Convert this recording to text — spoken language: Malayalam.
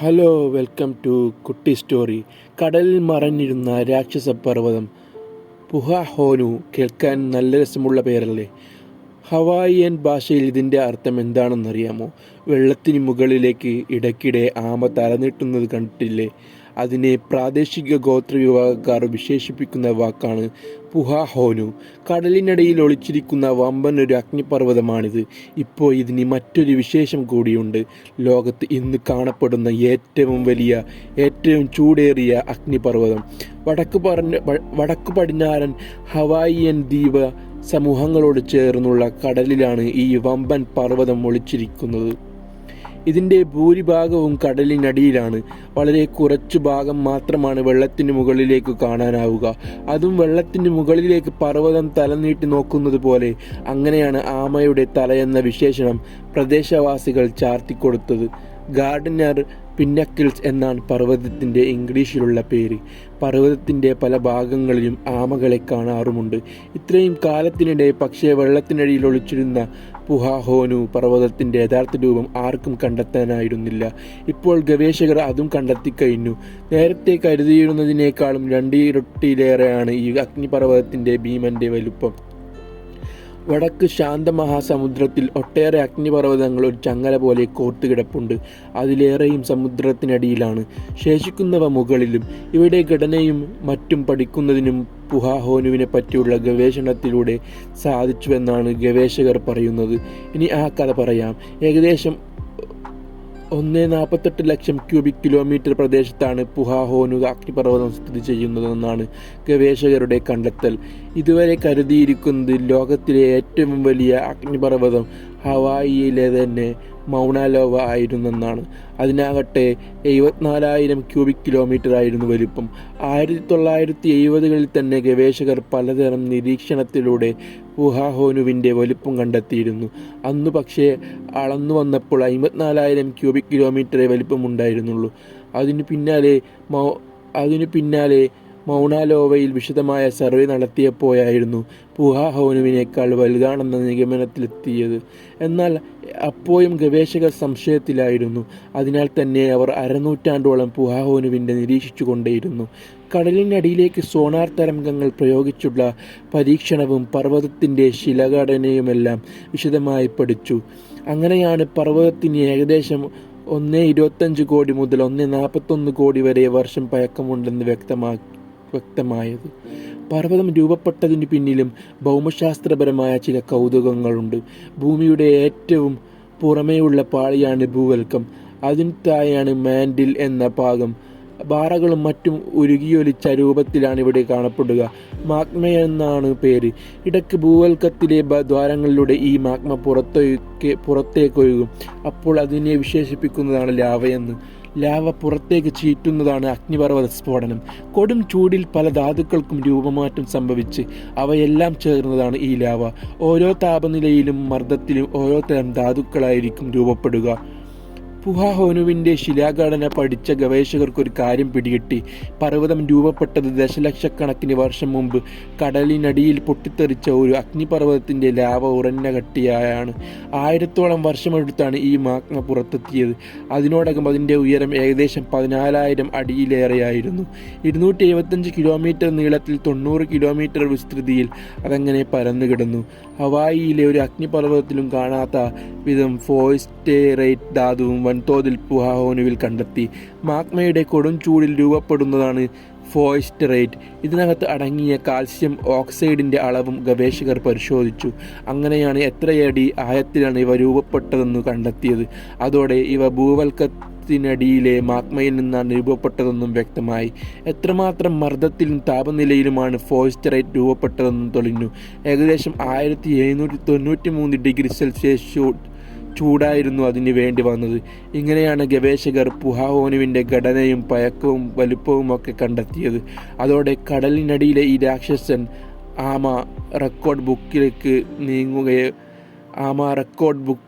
ഹലോ വെൽക്കം ടു കുട്ടി സ്റ്റോറി കടലിൽ മറഞ്ഞിരുന്ന രാക്ഷസ പർവതം. പുഹാഹോനു കേൾക്കാൻ നല്ല രസമുള്ള പേരല്ലേ? ഹവായിയൻ ഭാഷയിൽ ഇതിന്റെ അർത്ഥം എന്താണെന്നറിയാമോ? വെള്ളത്തിന് മുകളിലേക്ക് ഇടയ്ക്കിടെ ആമ തലനീട്ടുന്നത് കണ്ടിട്ടില്ലേ? അതിനെ പ്രാദേശിക ഗോത്ര വിഭാഗക്കാർ വിശേഷിപ്പിക്കുന്ന വാക്കാണ് പുഹാഹോനു. കടലിനടിയിൽ ഒളിച്ചിരിക്കുന്ന വമ്പൻ ഒരു അഗ്നിപർവതമാണിത്. ഇപ്പോൾ ഇതിന് മറ്റൊരു വിശേഷം കൂടിയുണ്ട്. ലോകത്ത് ഇന്ന് കാണപ്പെടുന്ന ഏറ്റവും വലിയ ഏറ്റവും ചൂടേറിയ അഗ്നിപർവതം. വടക്ക് പറഞ്ഞ വടക്ക് പടിഞ്ഞാറൻ ഹവായിയൻ ദ്വീപ സമൂഹങ്ങളോട് ചേർന്നുള്ള കടലിലാണ് ഈ വമ്പൻ പർവതം ഒളിച്ചിരിക്കുന്നത്. ഇതിന്റെ ഭൂരിഭാഗവും കടലിനടിയിലാണ്. വളരെ കുറച്ചു ഭാഗം മാത്രമാണ് വെള്ളത്തിന് മുകളിലേക്ക് കാണാനാവുക. അതും വെള്ളത്തിന് മുകളിലേക്ക് പർവതം തലനീട്ടി നോക്കുന്നത് പോലെ അങ്ങനെയാണ് ആമയുടെ തലയെന്ന വിശേഷണം പ്രദേശവാസികൾ ചാർത്തിക്കൊടുത്തത്. ഗാർഡനർ പിന്നക്കിൾസ് എന്നാണ് പർവതത്തിന്റെ ഇംഗ്ലീഷിലുള്ള പേര്. പർവതത്തിന്റെ പല ഭാഗങ്ങളിലും ആമകളെ കാണാറുമുണ്ട്. ഇത്രയും കാലത്തിനിടെ പക്ഷേ വെള്ളത്തിനടിയിൽ ഒളിച്ചിരുന്ന പുഹാഹോനു പർവതത്തിന്റെ യഥാർത്ഥ രൂപം ആർക്കും കണ്ടെത്താനായിരുന്നില്ല. ഇപ്പോൾ ഗവേഷകർ അതും കണ്ടെത്തിക്കഴിഞ്ഞു. നേരത്തെ കരുതിയിരുന്നതിനേക്കാളും രണ്ടിരട്ടിയിലേറെയാണ് ഈ അഗ്നിപർവതത്തിന്റെ ഭീമന്റെ വലുപ്പം. വടക്ക് ശാന്തമഹാസമുദ്രത്തിൽ ഒട്ടേറെ അഗ്നിപർവതങ്ങൾ ഒരു ചങ്ങല പോലെ കോർത്തുകിടപ്പുണ്ട്. അതിലേറെയും സമുദ്രത്തിനടിയിലാണ്. ശേഷിക്കുന്നവ മുകളിലും ഇവിടെ ഘടനയും മറ്റും പഠിക്കുന്നതിനും പുഹാഹോനുവിനെ പറ്റിയുള്ള ഗവേഷണത്തിലൂടെ സാധിച്ചുവെന്നാണ് ഗവേഷകർ പറയുന്നത്. ഇനി ആ കഥ പറയാം. ഏകദേശം ഒന്ന് നാൽപ്പത്തെട്ട് ലക്ഷം ക്യൂബിക് കിലോമീറ്റർ പ്രദേശത്താണ് പുഹാഹോനു അഗ്നിപർവതം സ്ഥിതി ചെയ്യുന്നതെന്നാണ് ഗവേഷകരുടെ കണ്ടെത്തൽ. ഇതുവരെ കരുതിയിരിക്കുന്നത് ലോകത്തിലെ ഏറ്റവും വലിയ അഗ്നിപർവതം ഹവായിയിലെ തന്നെ മൗണാലോവ ആയിരുന്നെന്നാണ്. അതിനാകട്ടെ എഴുപത്തിനാലായിരം ക്യൂബിക് കിലോമീറ്റർ ആയിരുന്നു വലിപ്പം. ആയിരത്തി തൊള്ളായിരത്തി എഴുപതുകളിൽ തന്നെ ഗവേഷകർ പലതരം നിരീക്ഷണത്തിലൂടെ വുഹാഹോനുവിന്റെ വലിപ്പം കണ്ടെത്തിയിരുന്നു. അന്ന് പക്ഷേ അളന്നു വന്നപ്പോൾ അമ്പത്തിനാലായിരം ക്യൂബിക് കിലോമീറ്ററെ വലിപ്പമുണ്ടായിരുന്നുള്ളൂ. അതിനു പിന്നാലെ മൗ അതിനു പിന്നാലെ മൗണാലോവയിൽ വിശദമായ സർവേ നടത്തിയപ്പോഴായിരുന്നു പുഹാഹോനുവിനേക്കാൾ വലുതാണെന്ന നിഗമനത്തിലെത്തിയത്. എന്നാൽ അപ്പോഴും ഗവേഷകർ സംശയത്തിലായിരുന്നു. അതിനാൽ തന്നെ അവർ അരനൂറ്റാണ്ടോളം പുഹാഹോനുവിന്റെ നിരീക്ഷിച്ചു കൊണ്ടേയിരുന്നു കടലിനടിയിലേക്ക് സോണാർ തരംഗങ്ങൾ പ്രയോഗിച്ചുള്ള പരീക്ഷണവും പർവതത്തിന്റെ ശിലഘടനയുമെല്ലാം വിശദമായി പഠിച്ചു. അങ്ങനെയാണ് പർവതത്തിന് ഏകദേശം ഒന്ന് ഇരുപത്തഞ്ച് കോടി മുതൽ ഒന്ന് നാൽപ്പത്തൊന്ന് കോടി വരെ വർഷം പഴക്കമുണ്ടെന്ന് വ്യക്തമാക്കി. വ്യക്തമായത്. പർവതം രൂപപ്പെട്ടതിന് പിന്നിലും ഭൗമശാസ്ത്രപരമായ ചില കൗതുകങ്ങളുണ്ട്. ഭൂമിയുടെ ഏറ്റവും പുറമേയുള്ള പാളിയാണ് ഭൂവൽക്കം. അതിന് താഴെയാണ് മാൻഡിൽ എന്ന ഭാഗം പാറകളും മറ്റും ഉരുകിയൊലിച്ച രൂപത്തിലാണ് ഇവിടെ കാണപ്പെടുക. മാഗ്മ എന്നാണ് പേര്. ഇടയ്ക്ക് ഭൂവൽക്കത്തിലെ ദ്വാരങ്ങളിലൂടെ ഈ മാഗ്മ പുറത്തേക്ക് പുറത്തേക്കൊഴുകും. അപ്പോൾ അതിനെ വിശേഷിപ്പിക്കുന്നതാണ് ലാവയെന്ന്. ലാവ പുറത്തേക്ക് ചീറ്റുന്നതാണ് അഗ്നിപർവത സ്ഫോടനം. കൊടും ചൂടിൽ പല ധാതുക്കൾക്കും രൂപമാറ്റം സംഭവിച്ച് അവയെല്ലാം ചേർന്നതാണ് ഈ ലാവ. ഓരോ താപനിലയിലും മർദ്ദത്തിലും ഓരോ തരം ധാതുക്കളായിരിക്കും രൂപപ്പെടുക. പുഹാഹോനുവിന്റെ ശിലാഘടന പഠിച്ച ഗവേഷകർക്കൊരു കാര്യം പിടികിട്ടി. പർവതം രൂപപ്പെട്ടത് ദശലക്ഷക്കണക്കിന് വർഷം മുമ്പ് കടലിനടിയിൽ പൊട്ടിത്തെറിച്ച ഒരു അഗ്നിപർവതത്തിന്റെ ലാവ ഉറഞ്ഞ കട്ടിയായാണ് ആയിരത്തോളം വർഷമെടുത്താണ് ഈ മാഗ്മ പുറത്തെത്തിയത്. അതിനോടകം അതിന്റെ ഉയരം ഏകദേശം പതിനാലായിരം അടിയിലേറെയായിരുന്നു. ഇരുന്നൂറ്റി എഴുപത്തഞ്ച് കിലോമീറ്റർ നീളത്തിൽ തൊണ്ണൂറ് കിലോമീറ്റർ വിസ്തൃതിയിൽ അതങ്ങനെ പരന്നു കിടന്നു ഹവായിയിലെ ഒരു അഗ്നിപർവതത്തിലും കാണാത്ത വിധം ഫോയിസ്റ്റേറേറ്റ് ധാതുവും വൻതോതിൽ പുഹാഹോനുവിൽ കണ്ടെത്തി. മാഗ്മയുടെ കൊടും ചൂടിൽ രൂപപ്പെടുന്നതാണ് ഫോയിസ്റ്ററേറ്റ്. ഇതിനകത്ത് അടങ്ങിയ കാൽസ്യം ഓക്സൈഡിന്റെ അളവും ഗവേഷകർ പരിശോധിച്ചു. അങ്ങനെയാണ് എത്രയടി ആയത്തിലാണ് ഇവ രൂപപ്പെട്ടതെന്ന് കണ്ടെത്തിയത്. അതോടെ ഇവ ഭൂവൽക്കത്തിനടിയിലെ മാഗ്മയിൽ നിന്നാണ് രൂപപ്പെട്ടതെന്നും വ്യക്തമായി. എത്രമാത്രം മർദ്ദത്തിലും താപനിലയിലുമാണ് ഫോയിസ്റ്ററേറ്റ് രൂപപ്പെട്ടതെന്നും തെളിഞ്ഞു. ഏകദേശം ആയിരത്തി എഴുന്നൂറ്റി തൊണ്ണൂറ്റി മൂന്ന് ഡിഗ്രി സെൽഷ്യസ് ചൂടായിരുന്നു അതിന് വേണ്ടി വന്നത്. ഇങ്ങനെയാണ് ഗവേഷകർ പുഹാവോനുവിന്റെ ഘടനയും പയക്കവും വലുപ്പവും ഒക്കെ കണ്ടെത്തിയത്. അതോടെ കടലിനടിയിലെ ഈ രാക്ഷസൻ ആമ റെക്കോർഡ് ബുക്കിലേക്ക് നീങ്ങുകയോ ആമ റെക്കോർഡ് ബുക്ക്